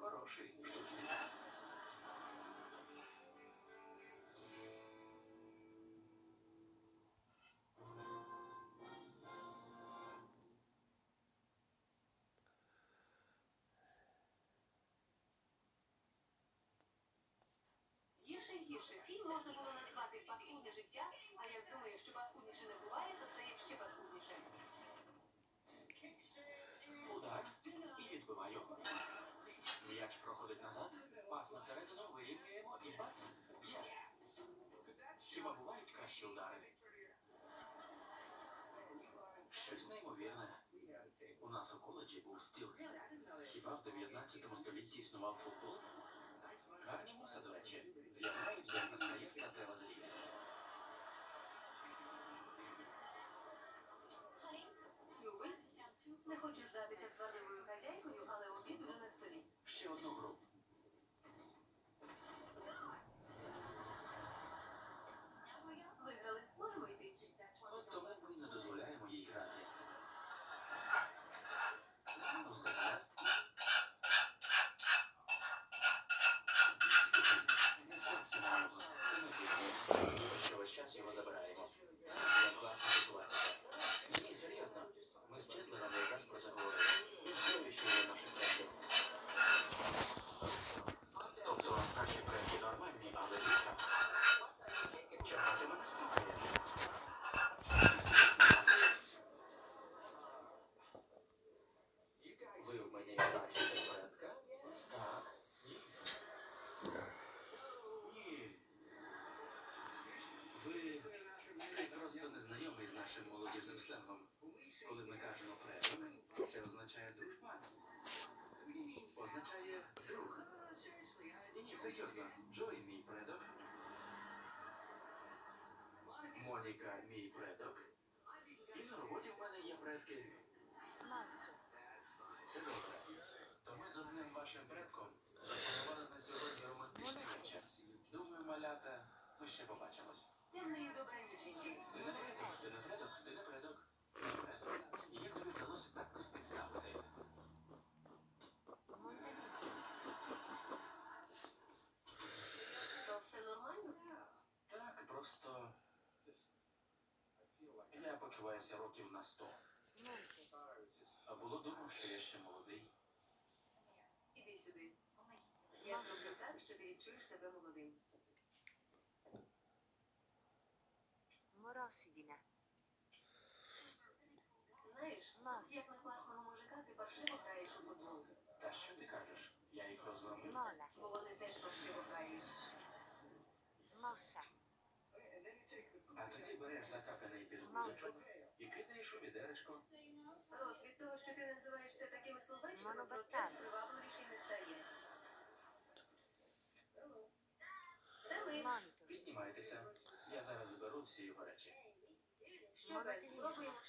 Хороший штучниць. Гірше і гірше фільм можна було назвати паскудне життя, а як думаєш, що паскудніше не буває, то стає ще паскудніше. Ну Удар і відбиваю. М'яч проходить назад, пас на середину, вирівнюємо і бац, є. Хіба бувають кращі удари? Щось неймовірне. У нас у коледжі був стіл. Хіба в 19 столітті існував футбол? Гарні муси, до речі, з'являються, як настає статева зрілість. Не хочу здатися сварливою хазяйкою, але Ще одну гру. Виграли, можемо йти. От тому ми не дозволяємо їй грати. Усе гаразд. Не серце на нього. Це не дивно. Що весь час його забираємо. Як класно готуватися. Ні, серйозно. Ми з Чедлером якраз про це говорили. Він знає, що є наших предків. Тобто наші предки нормальні, але дівчата. Чого ти мене слухаєш? Ви в мені бачите предка? Так. Ні. Ні. Ви, ви просто не знайомий з нашим молодіжним сленгом. Коли ми кажемо предок, це означає дружбан. Означає друг. Ні, серйозно. Джой мій предок. Моніка мій предок. І на роботі в мене є предки. Марсо. Це добре. То ми з одним вашим предком запланували на сьогодні романтичний вечір. Думаю, малята, ми ще побачимось. Темної добра. Ти не предок, ти не предок, ти не предок. Не предок. І як тобі вдалося так нас підставити? То все нормально? Так, просто я почуваюся років на сто. А було думав, що я ще молодий. Іди сюди. Я зроблю так, що ти відчуєш себе молодим. Моросидіне. Знаєш, Макс. як на класного мужика ти паршиво граєш у футбол, Та що ти кажеш? Я їх розгромив. Моле. бо вони теж паршиво грають. Моса. А тоді береш закапаний підгузочок і кидаєш у відеречко. Рос, від того, що ти називаєшся такими словечками, процес привабливіший не стає. Це ми. Піднімайтеся. Я зараз зберу всі його речі. Що, Бен, спробуємо